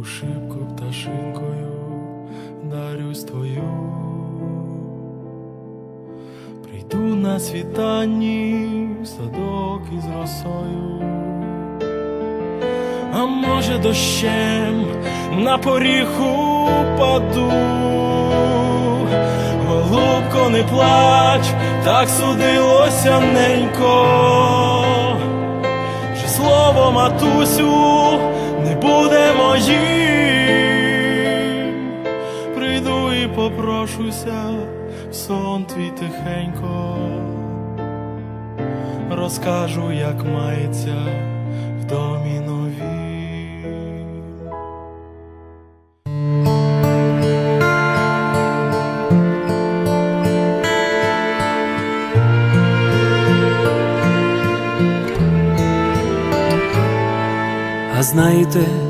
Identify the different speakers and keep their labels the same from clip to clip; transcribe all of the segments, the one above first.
Speaker 1: у шибку пташинкою дарюсь твою, прийду на світанні в садок із росою, а може дощем на поріг упаду. Голубко, не плач, так судилося ненько, що слово матусю не моїм. Прийду і попрошуся в сон твій тихенько, розкажу, як мається в домі новій.
Speaker 2: А знаєте,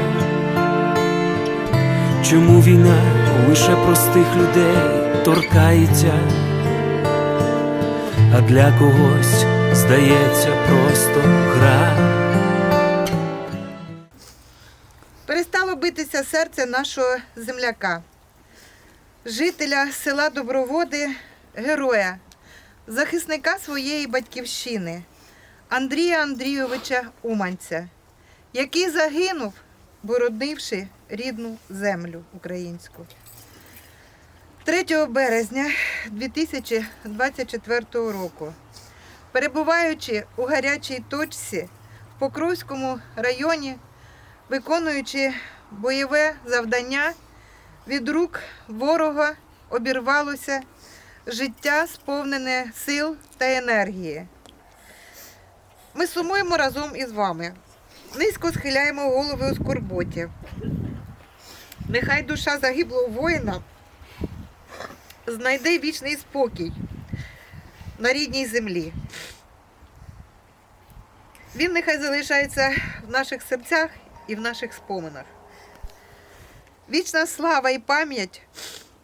Speaker 2: Чому війна лише простих людей торкається, а для когось здається просто гра.
Speaker 3: Перестало битися серце нашого земляка, жителя села Доброводи, героя, захисника своєї батьківщини Андрія Андрійовича Уманця, який загинув, боронивши рідну землю українську. 3 березня 2024 року, перебуваючи у гарячій точці в Покровському районі, виконуючи бойове завдання, від рук ворога обірвалося життя, сповнене сил та енергії. Ми сумуємо разом із вами. Низько схиляємо голови у скорботі. Нехай душа загиблого воїна знайде вічний спокій на рідній землі. Він нехай залишається в наших серцях і в наших споминах. Вічна слава і пам'ять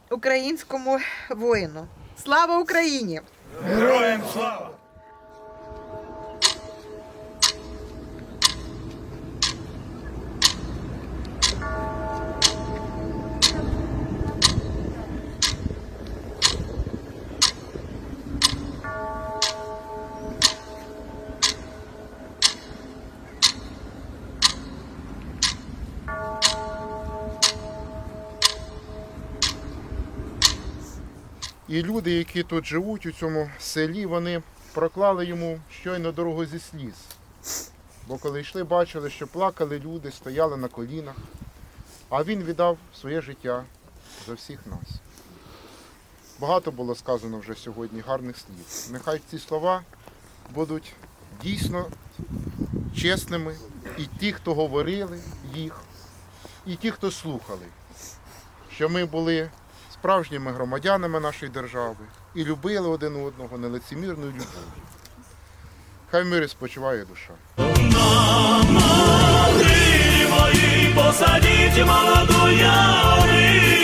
Speaker 3: українському воїну. Слава Україні!
Speaker 1: Героям слава!
Speaker 4: І люди, які тут живуть у цьому селі, вони проклали йому щойно дорогу зі сліз. Бо коли йшли, бачили, що плакали люди, стояли на колінах, а він віддав своє життя за всіх нас. Багато було сказано вже сьогодні гарних слів. Нехай ці слова будуть дійсно чесними і ті, хто говорили їх, і ті, хто слухали, що ми були справжніми громадянами нашої держави і любили один одного нелицемірною любов'ю. Хай в мирі спочиває душа.
Speaker 1: Посадіть молоду ялину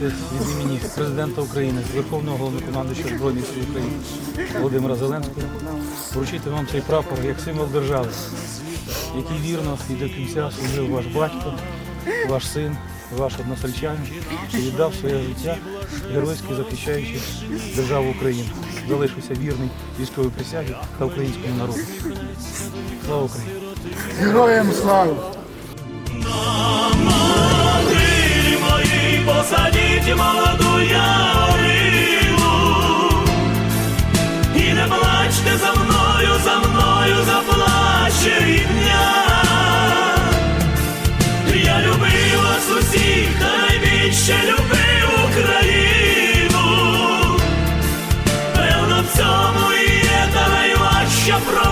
Speaker 5: від імені президента України, Верховного Головнокомандуючого Збройних сил України Володимира Зеленського вручити вам цей прапор як символ держави, який вірно і до кінця служив ваш батько, ваш син, ваш односельчанин і віддав своє життя, геройськи захищаючи державу Україну. Залишився вірний військовій присязі та українському народу. Слава Україні!
Speaker 6: Героям слава!
Speaker 2: Посадіть молоду ярину І не плачте за мною, за мною заплаче рідня Я любив вас усіх, та найбільше любив Україну. Певно, в цьому і є та найважча провина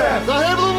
Speaker 6: The Heavenly